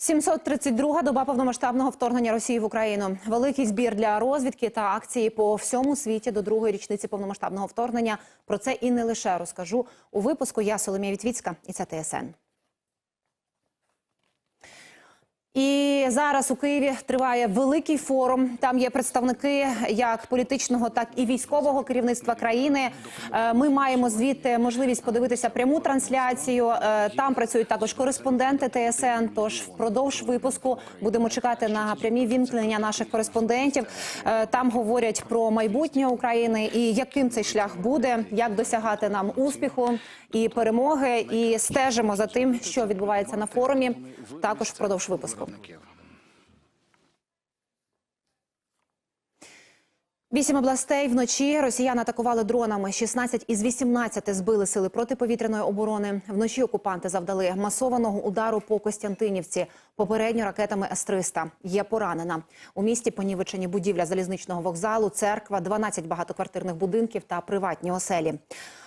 732-га доба повномасштабного вторгнення Росії в Україну. Великий збір для розвідки та акції по всьому світі до другої річниці повномасштабного вторгнення. Про це і не лише розкажу у випуску. Я Соломія Вітвіцька і це ТСН. І зараз у Києві триває великий форум. Там є представники як політичного, так і військового керівництва країни. Е, Ми маємо звідти можливість подивитися пряму трансляцію. Е, Там працюють також кореспонденти ТСН. Тож впродовж випуску будемо чекати на прямі вімкнення наших кореспондентів. Е, Там говорять про майбутнє України і яким цей шлях буде, як досягати нам успіху і перемоги. І стежимо за тим, що відбувається на форумі. Також впродовж випуску. Вісім областей вночі росіяни атакували дронами. 16 із 18 збили сили протиповітряної оборони. Вночі окупанти завдали масованого удару по Костянтинівці. Попередньо ракетами С-300. Є поранена. У місті понівечені будівля залізничного вокзалу, церква, 12 багатоквартирних будинків та приватні оселі.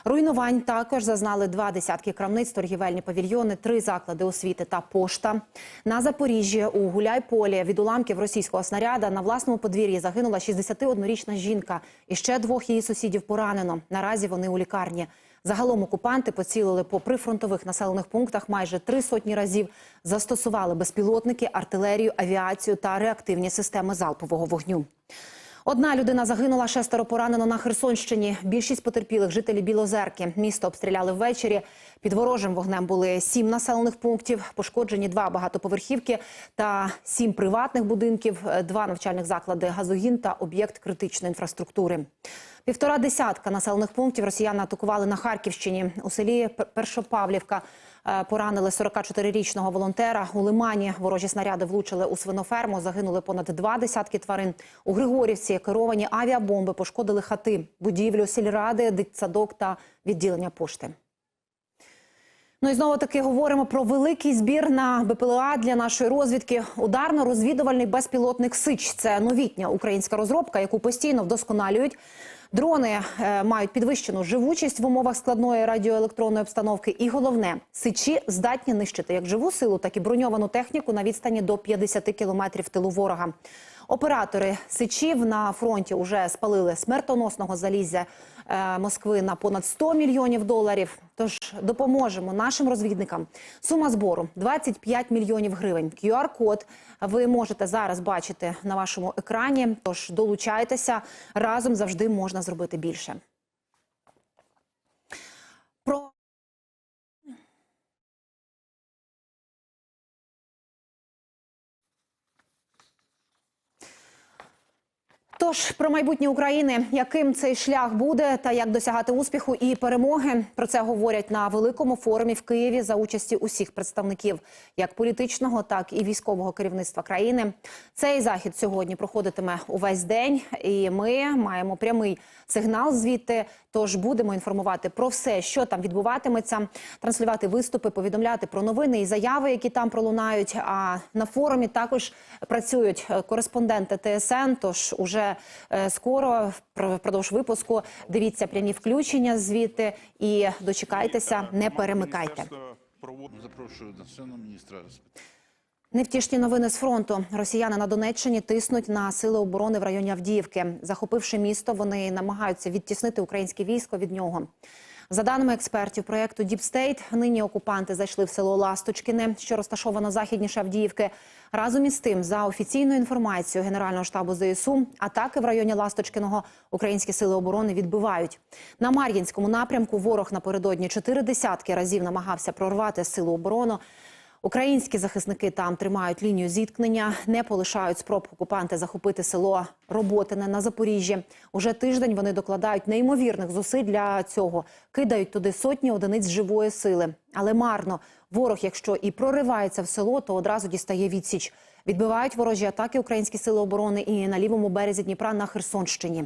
Руйнувань також зазнали два десятки крамниць, торгівельні павільйони, три заклади освіти та пошта. На Запоріжжі у Гуляйполі від уламків російського снаряда на власному подвір'ї загинула 61-річна жінка. І ще двох її сусідів поранено. Наразі вони у лікарні. Загалом окупанти поцілили по прифронтових населених пунктах майже три сотні разів. Застосували безпілотники, артилерію, авіацію та реактивні системи залпового вогню. Одна людина загинула, шестеро поранено на Херсонщині. Більшість потерпілих жителі Білозерки. Місто обстріляли ввечері. Під ворожим вогнем були сім населених пунктів. Пошкоджені два багатоповерхівки та сім приватних будинків, е, два навчальних заклади, газогін та об'єкт критичної інфраструктури. Півтора десятка населених пунктів росіяни атакували на Харківщині. У селі Першопавлівка поранили 44-річного волонтера. У Лимані ворожі снаряди влучили у свиноферму. Загинули понад два десятки тварин. У Григорівці керовані авіабомби пошкодили хати, будівлю, сільради, дитсадок та відділення пошти. Ну і знову таки говоримо про великий збір на БПЛА для нашої розвідки. Ударно-розвідувальний безпілотник Сич. Це новітня українська розробка, яку постійно вдосконалюють. Дрони е, мають підвищену живучість в умовах складної радіоелектронної обстановки. І головне, сичі здатні нищити як живу силу, так і броньовану техніку на відстані до 50 кілометрів тилу ворога. Оператори сичів на фронті вже спалили смертоносного залізя Москви на понад 100 мільйонів доларів. Тож допоможемо нашим розвідникам. Сума збору 25 мільйонів гривень. QR-код ви можете зараз бачити на вашому екрані. Тож долучайтеся разом завжди можна зробити більше. Тож про майбутнє України, яким цей шлях буде та як досягати успіху і перемоги, про це говорять на великому форумі в Києві за участі усіх представників як політичного, так і військового керівництва країни. Цей захід сьогодні проходитиме увесь день, і ми маємо прямий сигнал звідти. Тож будемо інформувати про все, що там відбуватиметься, транслювати виступи, повідомляти про новини і заяви, які там пролунають. А на форумі також працюють е, кореспонденти ТСН. Тож уже е, скоро впро- впродовж випуску дивіться прямі включення звідти і дочекайтеся, не перемикайте. Запрошую на сцену міністра. Невтішні новини з фронту. Росіяни на Донеччині тиснуть на сили оборони в районі Авдіївки. Захопивши місто, вони намагаються відтіснити українське військо від нього. За даними експертів проєкту Діпстейт, нині окупанти зайшли в село Ласточкине, що розташовано західніше Авдіївки. Разом із тим, за офіційною інформацією Генерального штабу ЗСУ, атаки в районі Ласточкиного українські сили оборони відбивають. На Мар'їнському напрямку ворог напередодні чотири десятки разів намагався прорвати силу оборони. Українські захисники там тримають лінію зіткнення, не полишають спроб окупанти захопити село Роботине на Запоріжжі. Уже тиждень вони докладають неймовірних зусиль для цього, кидають туди сотні одиниць живої сили. Але марно ворог, якщо і проривається в село, то одразу дістає відсіч. Відбивають ворожі атаки українські сили оборони і на лівому березі Дніпра на Херсонщині.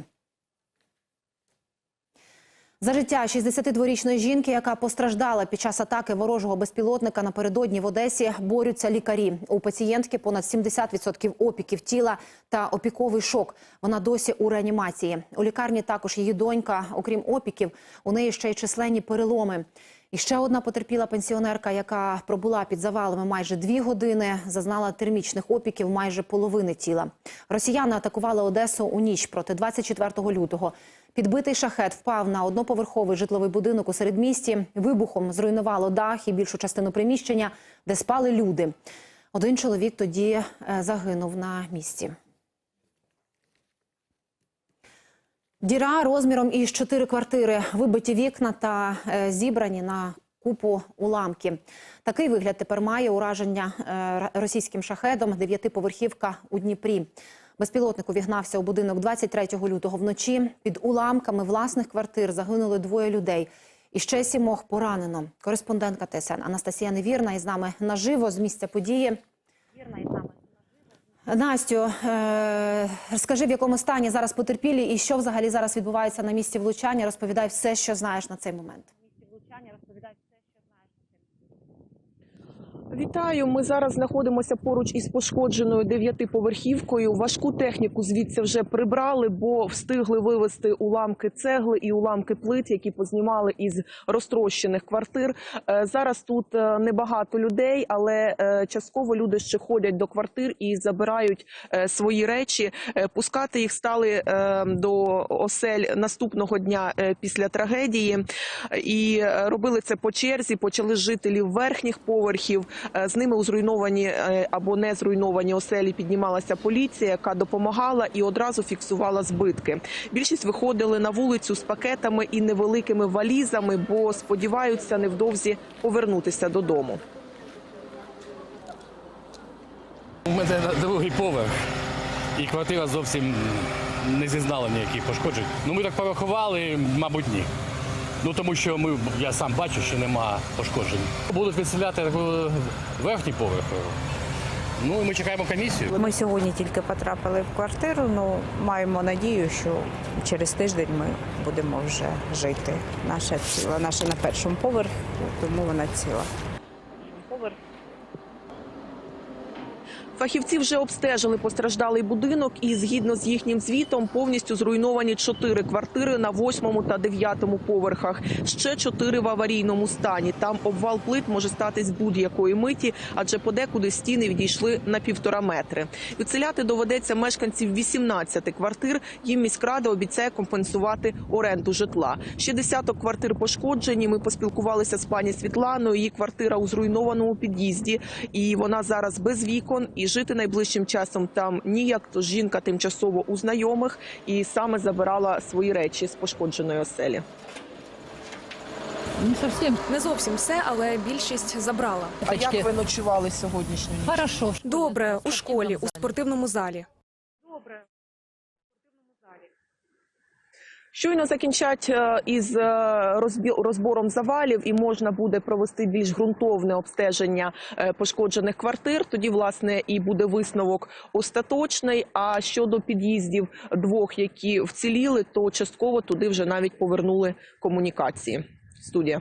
За життя 62-річної жінки, яка постраждала під час атаки ворожого безпілотника напередодні в Одесі, борються лікарі. У пацієнтки понад 70% опіків тіла та опіковий шок. Вона досі у реанімації. У лікарні також її донька. Окрім опіків, у неї ще й численні переломи. І ще одна потерпіла пенсіонерка, яка пробула під завалами майже дві години, зазнала термічних опіків майже половини тіла. Росіяни атакували Одесу у ніч проти 24 лютого. Підбитий шахет впав на одноповерховий житловий будинок у середмісті. Вибухом зруйнувало дах і більшу частину приміщення, де спали люди. Один чоловік тоді е, загинув на місці. Діра розміром із чотири квартири, вибиті вікна та е, зібрані на купу уламки. Такий вигляд тепер має ураження е, російським шахедом дев'ятиповерхівка у Дніпрі. Безпілотник увігнався у будинок 23 лютого вночі. Під уламками власних квартир загинули двоє людей. І ще сімох поранено. Кореспондентка ТСН Анастасія Невірна із нами наживо з місця події. Настю, е, скажи, в якому стані зараз потерпілі і що взагалі зараз відбувається на місці влучання? Розповідай все, що знаєш на цей момент. Вітаю. Ми зараз знаходимося поруч із пошкодженою дев'ятиповерхівкою. Важку техніку звідси вже прибрали, бо встигли вивезти уламки цегли і уламки плит, які познімали із розтрощених квартир. Е, Зараз тут е, небагато людей, але е, частково люди ще ходять до квартир і забирають свої речі. Пускати їх стали до осель наступного дня після трагедії. І робили це по черзі. Почали жителів верхніх поверхів. Е, З ними у зруйновані е, або не зруйновані оселі піднімалася поліція, яка допомагала і одразу фіксувала збитки. Більшість виходили на вулицю з пакетами і невеликими валізами, бо сподіваються невдовзі повернутися додому. У мене другий поверх, і квартира зовсім не зізнала ніяких пошкоджень. Ну ми так порахували, мабуть, ні. Ну тому що ми, я сам бачу, що нема пошкоджень. Будуть відселяти верхні верхній поверх. Ну і ми чекаємо комісію. Ми сьогодні тільки потрапили в квартиру. Ну маємо надію, що через тиждень ми будемо вже жити. Наша ціла, наша на першому поверху, тому вона ціла. Фахівці вже обстежили постраждалий будинок, і згідно з їхнім звітом, повністю зруйновані чотири квартири на восьмому та дев'ятому поверхах. Ще чотири в аварійному стані. Там обвал плит може статись будь-якої миті, адже подекуди стіни відійшли на півтора метри. Відселяти доведеться мешканців 18 квартир. Їм міськрада обіцяє компенсувати оренду житла. Ще десяток квартир пошкоджені. Ми поспілкувалися з пані Світланою. Її квартира у зруйнованому під'їзді, і вона зараз без вікон. І жити найближчим часом там ніяк. Тож жінка тимчасово у знайомих і саме забирала свої речі з пошкодженої оселі. Не зовсім. Не зовсім все, але більшість забрала. А як ви ночували сьогоднішню ніч? Хорошо. Добре, у школі, у спортивному залі. Щойно закінчать е, із е, розбором завалів, і можна буде провести більш ґрунтовне обстеження е, пошкоджених квартир. Тоді, власне, і буде висновок остаточний. А щодо під'їздів двох, які вціліли, то частково туди вже навіть повернули комунікації. Студія.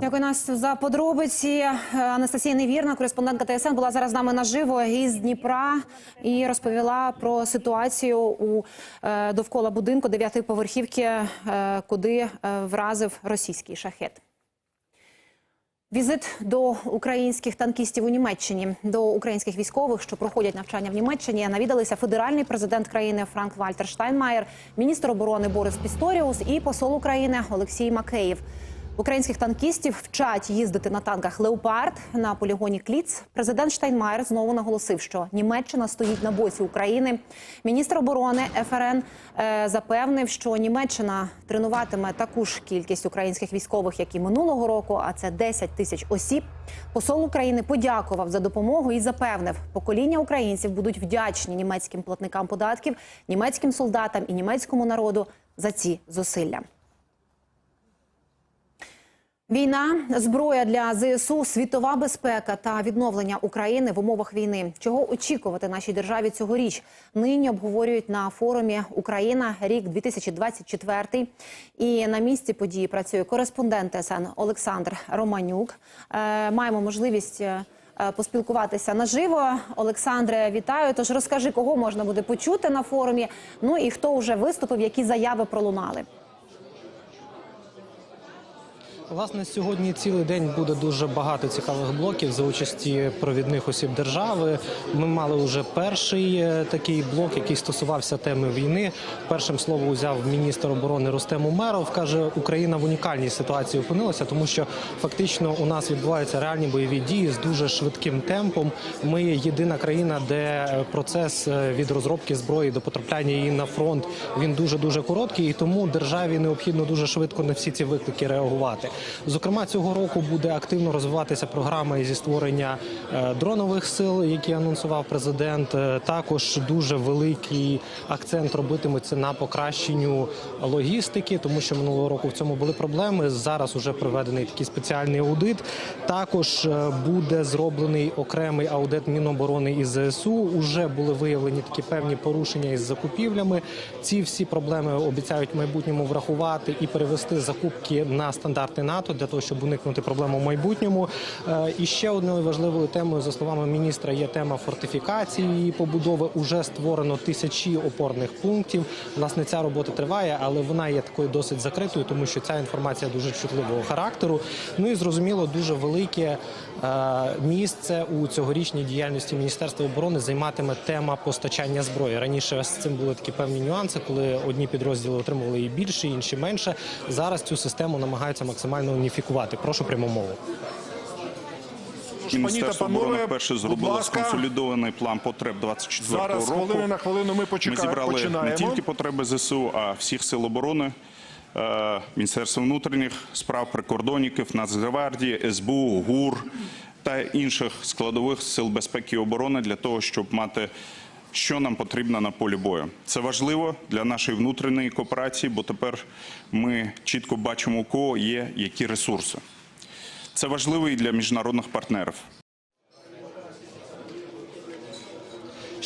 Дякую, Настю, за подробиці. Е, Анастасія Невірна, кореспондентка ТСН, була зараз з нами наживо із Дніпра і розповіла про ситуацію у е, довкола будинку дев'ятиповерхівки, е, куди вразив російський шахет. Візит до українських танкістів у Німеччині до українських військових, що проходять навчання в Німеччині, навідалися федеральний президент країни Франк Вальтер Штайнмаєр, міністр оборони Борис Пісторіус і посол України Олексій Макеєв. Українських танкістів вчать їздити на танках Леопард на полігоні Кліц. Президент Штайнмаєр знову наголосив, що Німеччина стоїть на боці України. Міністр оборони ФРН е, запевнив, що Німеччина тренуватиме таку ж кількість українських військових, як і минулого року, а це 10 тисяч осіб. Посол України подякував за допомогу і запевнив, покоління українців будуть вдячні німецьким платникам податків, німецьким солдатам і німецькому народу за ці зусилля. Війна, зброя для ЗСУ, світова безпека та відновлення України в умовах війни. Чого очікувати нашій державі цьогоріч? Нині обговорюють на форумі Україна рік 2024. І на місці події працює кореспондент СН Олександр Романюк. Е, маємо можливість. е, Поспілкуватися наживо. Олександре, вітаю. Тож розкажи, кого можна буде почути на форумі. Ну і хто вже виступив, які заяви пролунали. Власне, сьогодні цілий день буде дуже багато цікавих блоків за участі провідних осіб держави. Ми мали вже перший е, такий блок, який стосувався теми війни. Першим слово взяв міністр оборони Рустем Умеров. каже, Україна в унікальній ситуації опинилася, тому що фактично у нас відбуваються реальні бойові дії з дуже швидким темпом. Ми єдина країна, де е, процес е, від розробки зброї до потрапляння її на фронт він дуже дуже короткий, і тому державі необхідно дуже швидко на всі ці виклики реагувати. Зокрема, цього року буде активно розвиватися програма зі створення е, дронових сил, які анонсував президент. Е, Також дуже великий акцент робитиметься на покращенню логістики, тому що минулого року в цьому були проблеми. Зараз уже проведений такий спеціальний аудит. Також е, буде зроблений окремий аудит Міноборони і ЗСУ. Уже були виявлені такі певні порушення із закупівлями. Ці всі проблеми обіцяють в майбутньому врахувати і перевести закупки на стандарти НАТО для того, щоб уникнути проблем у майбутньому. Е, І ще одною важливою темою, за словами міністра, є тема фортифікації і побудови. Уже створено тисячі опорних пунктів. Власне, ця робота триває, але вона є такою досить закритою, тому що ця інформація дуже чутливого характеру. Ну і зрозуміло, дуже велике е, місце у цьогорічній діяльності Міністерства оборони займатиме тема постачання зброї. Раніше з цим були такі певні нюанси, коли одні підрозділи отримували її більше, інші менше. Зараз цю систему намагаються максимально уніфікувати. Прошу пряму мову. Міністерство оборони вперше зробило сконсолідований план потреб 24 Зараз року. хвилину на хвилину ми Ми зібрали починаємо. не тільки потреби ЗСУ, а всіх сил оборони, е, Міністерства внутрішніх справ, прикордонників, Нацгвардії, СБУ, ГУР та інших складових сил безпеки і оборони для того, щоб мати. Що нам потрібно на полі бою? Це важливо для нашої внутрішньої кооперації, бо тепер ми чітко бачимо, у кого є які ресурси. Це важливо і для міжнародних партнерів.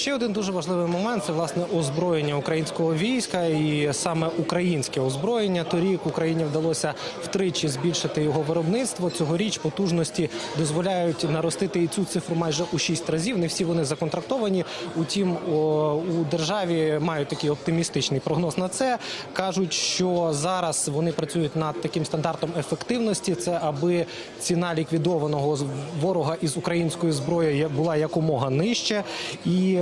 Ще один дуже важливий момент це власне озброєння українського війська, і саме українське озброєння. Торік Україні вдалося втричі збільшити його виробництво. Цьогоріч потужності дозволяють наростити і цю цифру майже у шість разів. Не всі вони законтрактовані. Утім, у державі мають такий оптимістичний прогноз на це. кажуть, що зараз вони працюють над таким стандартом ефективності. Це аби ціна ліквідованого ворога із української зброї була якомога нижче і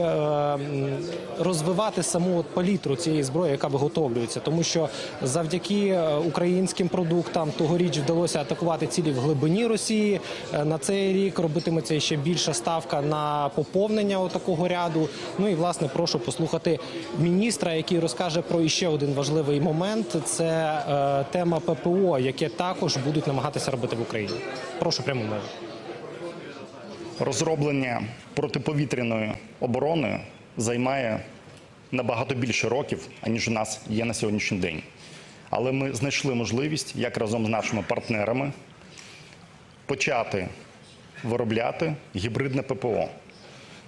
розвивати саму палітру цієї зброї, яка виготовлюється, тому що завдяки е, українським продуктам тогоріч вдалося атакувати цілі в глибині Росії. Е, На цей рік робитиметься ще більша ставка на поповнення такого ряду. Ну і власне прошу послухати міністра, який розкаже про іще один важливий момент. Це е, тема ППО, яке також будуть намагатися робити в Україні. Прошу пряму мову. Розроблення протиповітряної оборони займає набагато більше років, аніж у нас є на сьогоднішній день. Але ми знайшли можливість, як разом з нашими партнерами, почати виробляти гібридне ППО.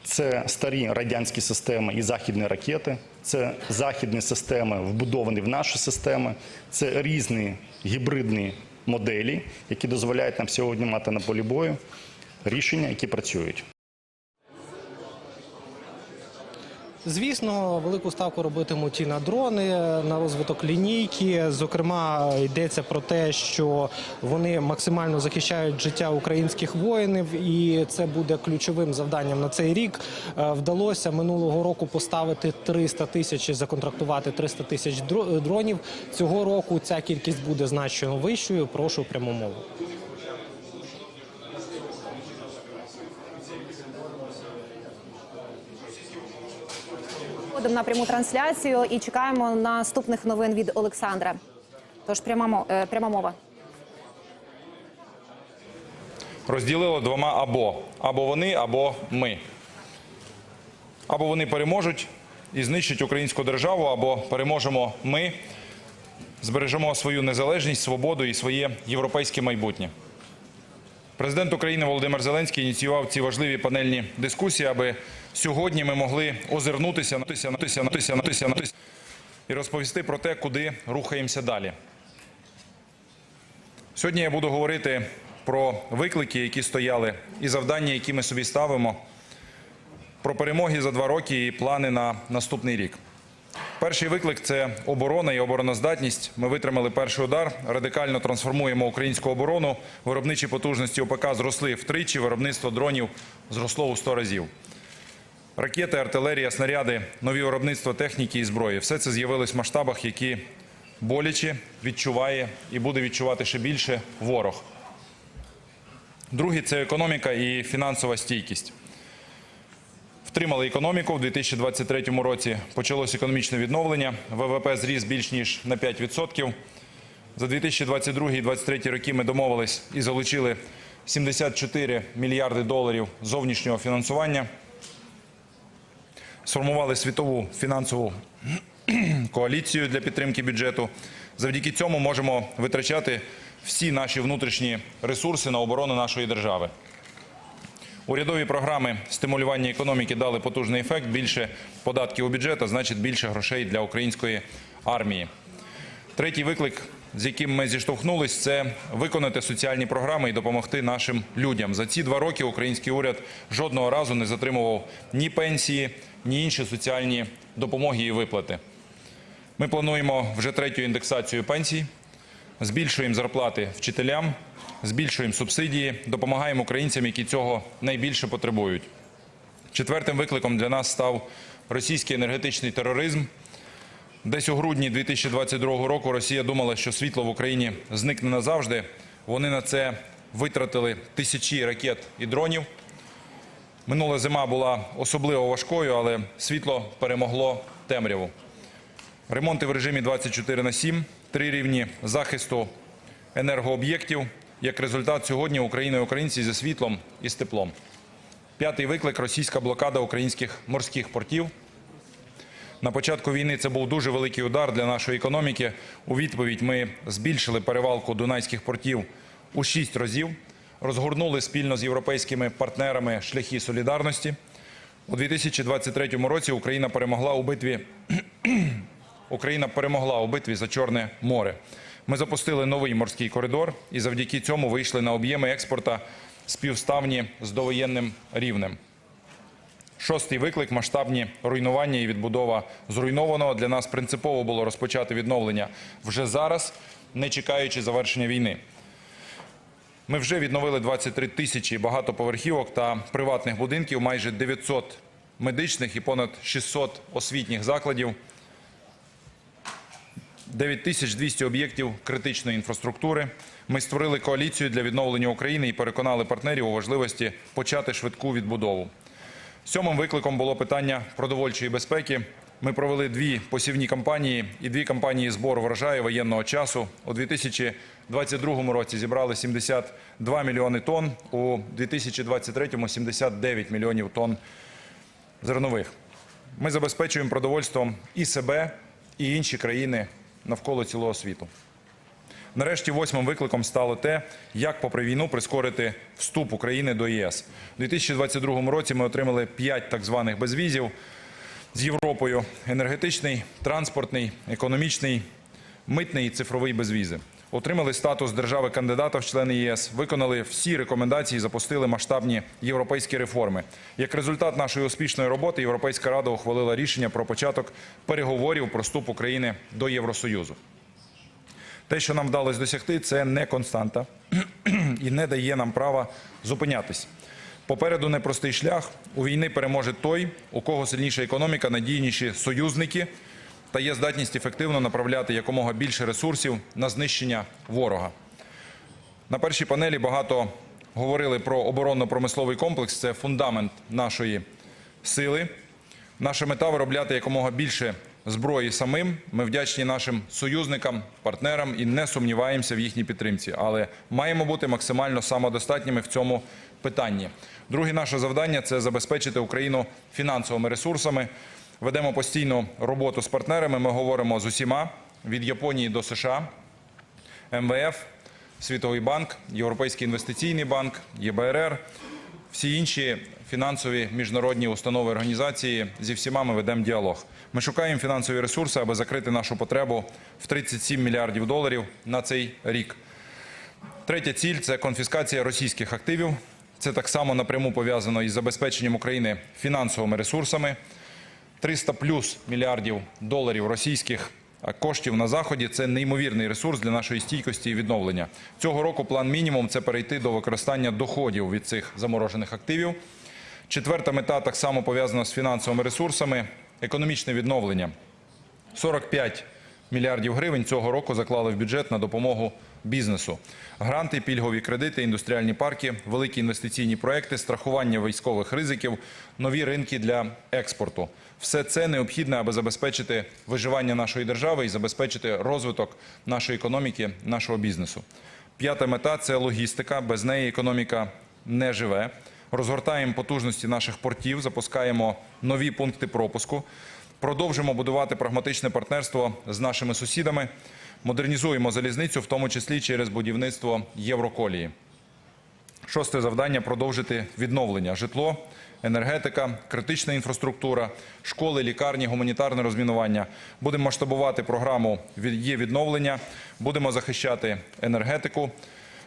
Це старі радянські системи і західні ракети, це західні системи, вбудовані в наші системи, це різні гібридні моделі, які дозволяють нам сьогодні мати на полі бою рішення, які працюють. Звісно, велику ставку робитимуть і на дрони, на розвиток лінійки. Зокрема, йдеться про те, що вони максимально захищають життя українських воїнів, і це буде ключовим завданням на цей рік. Е, Вдалося минулого року поставити 300 тисяч, законтрактувати 300 тисяч дронів. Цього року ця кількість буде значно вищою. Прошу пряму мову. Ходимо на пряму трансляцію і чекаємо наступних новин від Олександра. Тож пряма, е, пряма мова. розділили двома або. Або вони, або ми. Або вони переможуть і знищать українську державу, або переможемо ми, збережемо свою незалежність, свободу і своє європейське майбутнє. Президент України Володимир Зеленський ініціював ці важливі панельні дискусії, аби сьогодні ми могли озирнутися, натися, натися, натися, натися, натися і розповісти про те, куди рухаємося далі. Сьогодні я буду говорити про виклики, які стояли, і завдання, які ми собі ставимо, про перемоги за два роки і плани на наступний рік. Перший виклик це оборона і обороноздатність. Ми витримали перший удар, радикально трансформуємо українську оборону. Виробничі потужності ОПК зросли втричі, виробництво дронів зросло у 100 разів. Ракети, артилерія, снаряди, нові виробництва техніки і зброї все це з'явилось в масштабах, які боляче відчуває і буде відчувати ще більше ворог. Другий це економіка і фінансова стійкість. Втримали економіку в 2023 році. Почалось економічне відновлення. ВВП зріс більш ніж на 5%. За 2022 і 2023 роки ми домовились і залучили 74 мільярди доларів зовнішнього фінансування. Сформували світову фінансову коаліцію для підтримки бюджету. Завдяки цьому можемо витрачати всі наші внутрішні ресурси на оборону нашої держави. Урядові програми стимулювання економіки дали потужний ефект. Більше податків у бюджет, а значить більше грошей для української армії. Третій виклик, з яким ми зіштовхнулись, це виконати соціальні програми і допомогти нашим людям. За ці два роки український уряд жодного разу не затримував ні пенсії, ні інші соціальні допомоги і виплати. Ми плануємо вже третю індексацію пенсій, збільшуємо зарплати вчителям, збільшуємо субсидії, допомагаємо українцям, які цього найбільше потребують. Четвертим викликом для нас став російський енергетичний тероризм. Десь у грудні 2022 року Росія думала, що світло в Україні зникне назавжди. Вони на це витратили тисячі ракет і дронів. Минула зима була особливо важкою, але світло перемогло темряву. Ремонти в режимі 24 на 7, три рівні захисту енергооб'єктів. Як результат, сьогодні Україна і українці зі світлом і з теплом. П'ятий виклик російська блокада українських морських портів. На початку війни це був дуже великий удар для нашої економіки. У відповідь ми збільшили перевалку дунайських портів у шість разів, розгорнули спільно з європейськими партнерами шляхи солідарності. У 2023 році Україна перемогла у битві Україна перемогла у битві за Чорне море. Ми запустили новий морський коридор і завдяки цьому вийшли на об'єми експорта співставні з довоєнним рівнем. Шостий виклик масштабні руйнування і відбудова зруйнованого. Для нас принципово було розпочати відновлення вже зараз, не чекаючи завершення війни. Ми вже відновили 23 тисячі багатоповерхівок та приватних будинків, майже 900 медичних і понад 600 освітніх закладів. 9200 об'єктів критичної інфраструктури. Ми створили коаліцію для відновлення України і переконали партнерів у важливості почати швидку відбудову. Сьомим викликом було питання продовольчої безпеки. Ми провели дві посівні кампанії і дві кампанії збору врожаю воєнного часу. У 2022 році зібрали 72 мільйони тонн, у 2023 – 79 мільйонів тонн зернових. Ми забезпечуємо продовольством і себе, і інші країни навколо цілого світу. Нарешті восьмим викликом стало те, як попри війну прискорити вступ України до ЄС. У 2022 році ми отримали п'ять так званих безвізів з Європою: енергетичний, транспортний, економічний, митний і цифровий безвізи. Отримали статус держави-кандидата в члени ЄС, виконали всі рекомендації, запустили масштабні європейські реформи. Як результат нашої успішної роботи, Європейська рада ухвалила рішення про початок переговорів про вступ України до Євросоюзу. Те, що нам вдалося досягти, це не константа і не дає нам права зупинятись. Попереду непростий шлях. У війни переможе той, у кого сильніша економіка, надійніші союзники та є здатність ефективно направляти якомога більше ресурсів на знищення ворога. На першій панелі багато говорили про оборонно-промисловий комплекс. Це фундамент нашої сили. Наша мета виробляти якомога більше зброї самим. Ми вдячні нашим союзникам, партнерам і не сумніваємося в їхній підтримці, але маємо бути максимально самодостатніми в цьому питанні. Друге наше завдання це забезпечити Україну фінансовими ресурсами. Ведемо постійну роботу з партнерами. Ми говоримо з усіма від Японії до США, МВФ, Світовий банк, Європейський інвестиційний банк, ЄБРР. Всі інші фінансові міжнародні установи організації зі всіма ми ведемо діалог. Ми шукаємо фінансові ресурси, аби закрити нашу потребу в 37 мільярдів доларів на цей рік. Третя ціль це конфіскація російських активів. Це так само напряму пов'язано із забезпеченням України фінансовими ресурсами. 300 плюс мільярдів доларів російських коштів на заході це неймовірний ресурс для нашої стійкості і відновлення. Цього року план мінімум це перейти до використання доходів від цих заморожених активів. Четверта мета так само пов'язана з фінансовими ресурсами, економічне відновлення. 45 мільярдів гривень цього року заклали в бюджет на допомогу бізнесу. Гранти, пільгові кредити, індустріальні парки, великі інвестиційні проекти, страхування військових ризиків, нові ринки для експорту. Все це необхідно, аби забезпечити виживання нашої держави і забезпечити розвиток нашої економіки, нашого бізнесу. П'ята мета це логістика. Без неї економіка не живе. Розгортаємо потужності наших портів, запускаємо нові пункти пропуску. Продовжимо будувати прагматичне партнерство з нашими сусідами, модернізуємо залізницю, в тому числі через будівництво Євроколії. Шосте завдання продовжити відновлення житло, енергетика, критична інфраструктура, школи, лікарні, гуманітарне розмінування. Будемо масштабувати програму «Від- є відновлення, будемо захищати енергетику,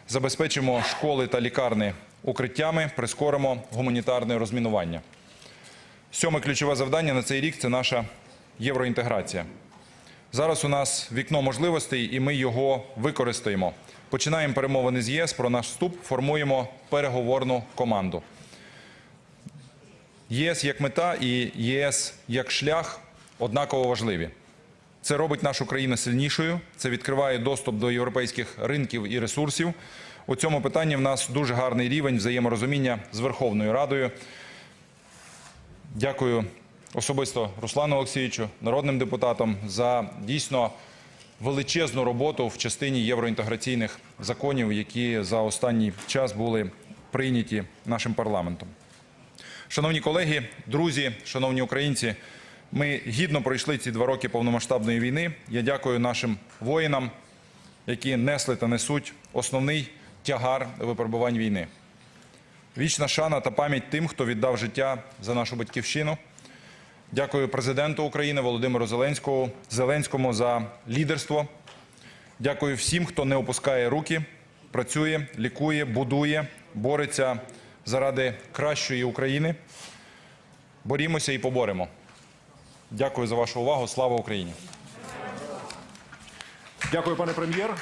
забезпечимо школи та лікарні укриттями, прискоримо гуманітарне розмінування. Сьоме ключове завдання на цей рік це наша євроінтеграція. Зараз у нас вікно можливостей, і ми його використаємо. Починаємо перемовини з ЄС про наш вступ, формуємо переговорну команду. ЄС як мета і ЄС як шлях однаково важливі. Це робить нашу країну сильнішою, це відкриває доступ до європейських ринків і ресурсів. У цьому питанні в нас дуже гарний рівень взаєморозуміння з Верховною Радою. Дякую особисто Руслану Олексійовичу, народним депутатам за дійсно величезну роботу в частині євроінтеграційних законів, які за останній час були прийняті нашим парламентом. Шановні колеги, друзі, шановні українці, ми гідно пройшли ці два роки повномасштабної війни. Я дякую нашим воїнам, які несли та несуть основний тягар випробувань війни. Вічна шана та пам'ять тим, хто віддав життя за нашу батьківщину. Дякую президенту України Володимиру Зеленському, Зеленському за лідерство. Дякую всім, хто не опускає руки, працює, лікує, будує, бореться заради кращої України. Борімося і поборемо. Дякую за вашу увагу. Слава Україні! Дякую, пане прем'єр.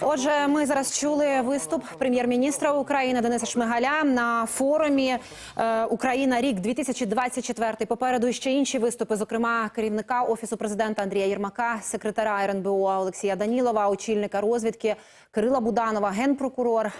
Отже, ми зараз чули виступ прем'єр-міністра України Дениса Шмигаля на форумі е, Україна рік 2024. Попереду ще інші виступи, зокрема керівника офісу президента Андрія Єрмака, секретаря РНБО Олексія Данілова, очільника розвідки Кирила Буданова, генпрокурор е,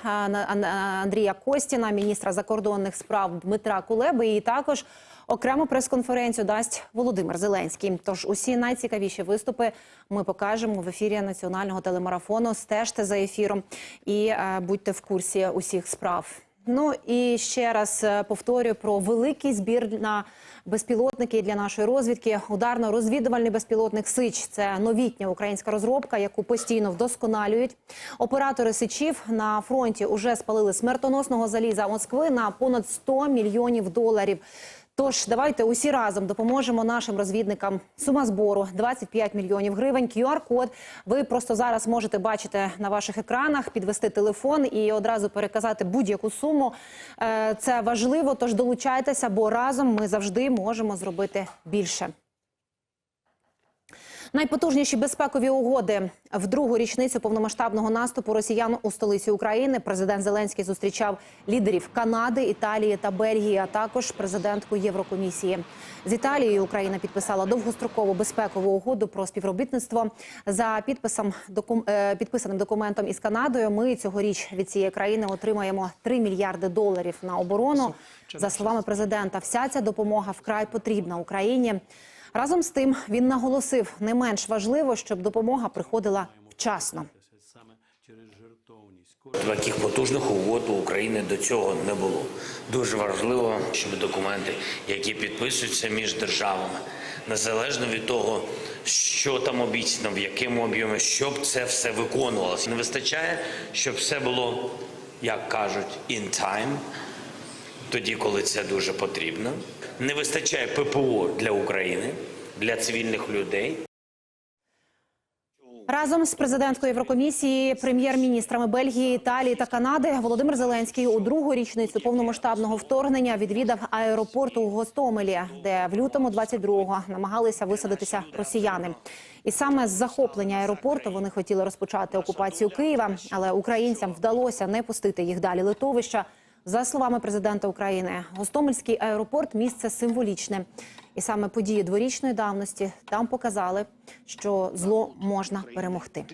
Андрія Костіна, міністра закордонних справ Дмитра Кулеби і також. Окрему прес-конференцію дасть Володимир Зеленський. Тож усі найцікавіші виступи ми покажемо в ефірі національного телемарафону. Стежте за ефіром і е, будьте в курсі усіх справ. Ну і ще раз е, повторюю про великий збір на безпілотники для нашої розвідки. Ударно-розвідувальний безпілотник Сич це новітня українська розробка, яку постійно вдосконалюють. Оператори сичів на фронті уже спалили смертоносного заліза Москви на понад 100 мільйонів доларів. Тож давайте усі разом допоможемо нашим розвідникам. Сума збору 25 мільйонів гривень. QR-код ви просто зараз можете бачити на ваших екранах, підвести телефон і одразу переказати будь-яку суму. Е, Це важливо. Тож долучайтеся, бо разом ми завжди можемо зробити більше. Найпотужніші безпекові угоди в другу річницю повномасштабного наступу росіян у столиці України. Президент Зеленський зустрічав лідерів Канади, Італії та Бельгії, а також президентку Єврокомісії. З Італією Україна підписала довгострокову безпекову угоду про співробітництво. За підписом докум... е, підписаним документом із Канадою. Ми цьогоріч від цієї країни отримаємо 3 мільярди доларів на оборону. За словами президента, вся ця допомога вкрай потрібна Україні. Разом з тим він наголосив, не менш важливо, щоб допомога приходила вчасно. Таких потужних угод у України до цього не було. Дуже важливо, щоб документи, які підписуються між державами, незалежно від того, що там обіцяно, в якому об'ємі, щоб це все виконувалося. Не вистачає, щоб все було, як кажуть, in time, тоді, коли це дуже потрібно. Не вистачає ППО для України, для цивільних людей. Разом з президенткою Єврокомісії, прем'єр-міністрами Бельгії, Італії та Канади Володимир Зеленський у другу річницю повномасштабного вторгнення відвідав аеропорт у Гостомелі, де в лютому 22-го намагалися висадитися росіяни. І саме з захоплення аеропорту вони хотіли розпочати окупацію Києва, але українцям вдалося не пустити їх далі литовища. За словами президента України, Гостомельський аеропорт місце символічне, і саме події дворічної давності там показали, що зло можна перемогти.